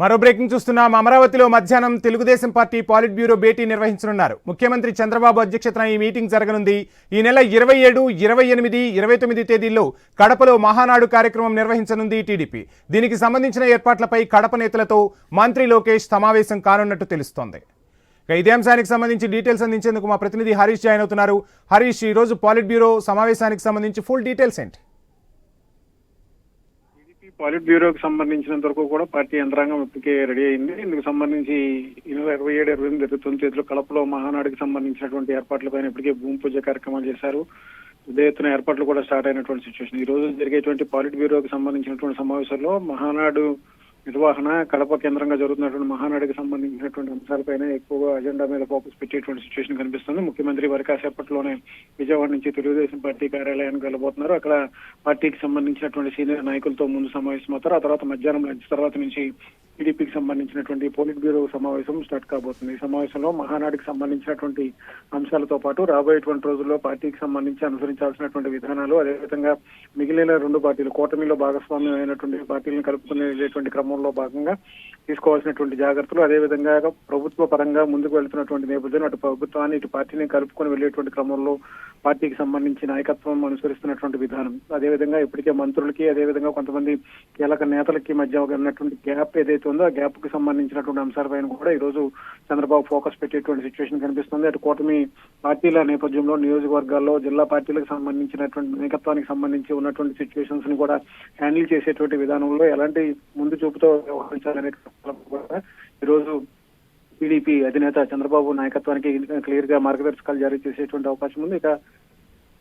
మరో బ్రేకింగ్ చూస్తున్నాం. అమరావతిలో మధ్యాహ్నం తెలుగుదేశం పార్టీ పాలిట్ బ్యూరో భేటీ నిర్వహించనున్నారు. ముఖ్యమంత్రి చంద్రబాబు అధ్యక్షతన ఈ మీటింగ్ జరగనుంది. ఈ నెల ఇరవై ఏడు ఇరవై ఎనిమిది ఇరవై తొమ్మిది తేదీల్లో కడపలో మహానాడు కార్యక్రమం నిర్వహించనుంది టీడీపీ. దీనికి సంబంధించిన ఏర్పాట్లపై కడప నేతలతో మంత్రి లోకేష్ సమావేశం కానున్నట్టు తెలుస్తోంది. ఇదే అంశానికి సంబంధించి డీటెయిల్స్ అందించేందుకు మా ప్రతినిధి హరీష్ జాయిన్ అవుతున్నారు. హరీష్ ఈ రోజు పాలిట్ బ్యూరో సమావేశానికి సంబంధించి ఫుల్ డీటెయిల్స్ ఏంటి? పాలిట్ బ్యూరోకి సంబంధించినంత వరకు కూడా పార్టీ యంత్రాంగం ఇప్పటికే రెడీ అయింది. ఇందుకు సంబంధించి ఈ నెల ఇరవై ఏడు ఇరవై ఎనిమిది ఇరవై తొమ్మిది తేదీలో కడపలో మహానాడుకి సంబంధించినటువంటి ఏర్పాట్లపైన ఇప్పటికే భూమి పూజ కార్యక్రమాలు చేశారు. పెద్ద ఎత్తున ఏర్పాట్లు కూడా స్టార్ట్ అయినటువంటి సిచ్యువేషన్ ఈ రోజు జరిగేటువంటి పాలిట్ బ్యూరోకి సంబంధించినటువంటి సమావేశంలో మహానాడు నిర్వహణ కడప కేంద్రంగా జరుగుతున్నటువంటి మహానాడికి సంబంధించినటువంటి అంశాలపైన ఎక్కువగా అజెండా మీద ఫోకస్ పెట్టేటువంటి సిచ్యువేషన్ కనిపిస్తుంది. ముఖ్యమంత్రి వారి కాసేపట్లోనే విజయవాడ నుంచి తెలుగుదేశం పార్టీ కార్యాలయానికి వెళ్ళబోతున్నారు. అక్కడ పార్టీకి సంబంధించినటువంటి సీనియర్ నాయకులతో ముందు సమావేశమవుతారు. ఆ తర్వాత మధ్యాహ్నం లంచ్ తర్వాత నుంచి టీడీపీకి సంబంధించినటువంటి పోలిట్ బ్యూరో సమావేశం స్టార్ట్ కాబోతుంది. ఈ సమావేశంలో మహానాడికి సంబంధించినటువంటి అంశాలతో పాటు రాబోయేటువంటి రోజుల్లో పార్టీకి సంబంధించి అనుసరించాల్సినటువంటి విధానాలు అదేవిధంగా మిగిలిన రెండు పార్టీలు కూటమిలో భాగస్వామ్యం అయినటువంటి పార్టీలను కలుపుకునేటువంటి క్రమంలో భాగంగా తీసుకోవాల్సినటువంటి జాగ్రత్తలు అదేవిధంగా ప్రభుత్వ పరంగా ముందుకు వెళ్తున్నటువంటి నేపథ్యం అటు ప్రభుత్వాన్ని ఇటు పార్టీని కలుపుకొని వెళ్ళేటువంటి క్రమంలో పార్టీకి సంబంధించి నాయకత్వం అనుసరిస్తున్నటువంటి విధానం. అదేవిధంగా ఇప్పటికే మంత్రులకి అదేవిధంగా కొంతమంది కీలక నేతలకి మధ్య ఉన్నటువంటి గ్యాప్ ఏదైతే ఉందో ఆ గ్యాప్ కి సంబంధించినటువంటి అంశాలపైన కూడా ఈ రోజు చంద్రబాబు ఫోకస్ పెట్టేటువంటి సిచ్యువేషన్ కనిపిస్తుంది. అటు కూటమి పార్టీల నేపథ్యంలో నియోజకవర్గాల్లో జిల్లా పార్టీలకు సంబంధించినటువంటి నాయకత్వానికి సంబంధించి ఉన్నటువంటి సిచ్యువేషన్స్ని కూడా హ్యాండిల్ చేసేటువంటి విధానంలో ఎలాంటి ముందు చూపుతో వ్యవహరించాలనే కూడా ఈ రోజు టీడీపీ అధినేత చంద్రబాబు నాయకత్వానికి క్లియర్గా మార్గదర్శకాలు జారీ చేసేటువంటి అవకాశం ఉంది. ఇక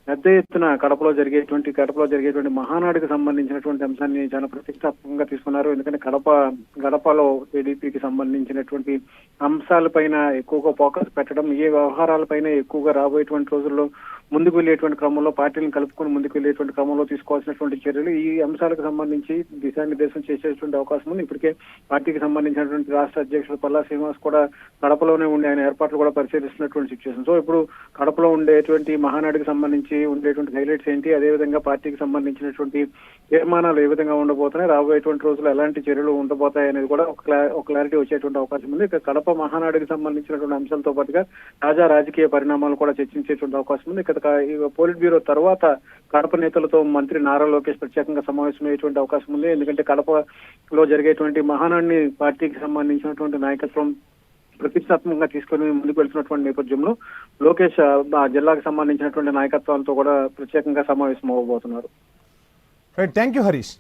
పెద్ద ఎత్తున కడపలో జరిగేటువంటి కడపలో జరిగేటువంటి మహానాడుకు సంబంధించినటువంటి అంశాన్ని చాలా ప్రతిష్టాత్మకంగా తీసుకున్నారు. ఎందుకంటే కడప గడపలో టీడీపీకి సంబంధించినటువంటి అంశాలపైన ఎక్కువగా ఫోకస్ పెట్టడం ఏ వ్యవహారాలపైన ఎక్కువగా రాబోయేటువంటి రోజుల్లో ముందుకు వెళ్ళేటువంటి క్రమంలో పార్టీలను కలుపుకొని ముందుకు వెళ్ళేటువంటి క్రమంలో తీసుకోవాల్సినటువంటి చర్యలు ఈ అంశాలకు సంబంధించి దిశానిర్దేశం చేసేటువంటి అవకాశం ఉంది. ఇప్పటికే పార్టీకి సంబంధించినటువంటి రాష్ట్ర అధ్యక్షుడు పల్లా శ్రీనివాస్ కూడా కడపలోనే ఉండి ఆయన ఏర్పాట్లు కూడా పరిశీలిస్తున్నటువంటి సిచ్యువేషన్ సో ఇప్పుడు కడపలో ఉండేటువంటి మహానాడుకి సంబంధించి ఉండేటువంటి హైలైట్స్ ఏంటి? అదేవిధంగా పార్టీకి సంబంధించినటువంటి తీర్మానాలు ఏ విధంగా ఉండబోతున్నాయి? రాబోయేటువంటి రోజులు ఎలాంటి చర్యలు ఉండబోతాయి అనేది కూడా ఒక క్లారిటీ వచ్చేటువంటి అవకాశం ఉంది. ఇక కడప మహానాడుకి సంబంధించినటువంటి అంశాలతో పాటుగా తాజా రాజకీయ పరిణామాలు కూడా చర్చించేటువంటి అవకాశం ఉంది. ఇక పోలిట్ బ్యూరో తర్వాత కడప నేతలతో మంత్రి నారా లోకేష్ ప్రత్యేకంగా సమావేశమయ్యేటువంటి అవకాశం ఉంది. ఎందుకంటే కడపలో జరిగేటువంటి మహానాడిని పార్టీకి సంబంధించినటువంటి నాయకత్వం ప్రతిష్టాత్మకంగా తీసుకొని ముందుకు వెళ్తున్నటువంటి నేపథ్యంలో లోకేష్ ఆ, జిల్లాకు సంబంధించినటువంటి నాయకత్వాలతో కూడా ప్రత్యేకంగా సమావేశం అవ్వబోతున్నారు. Thank you Harish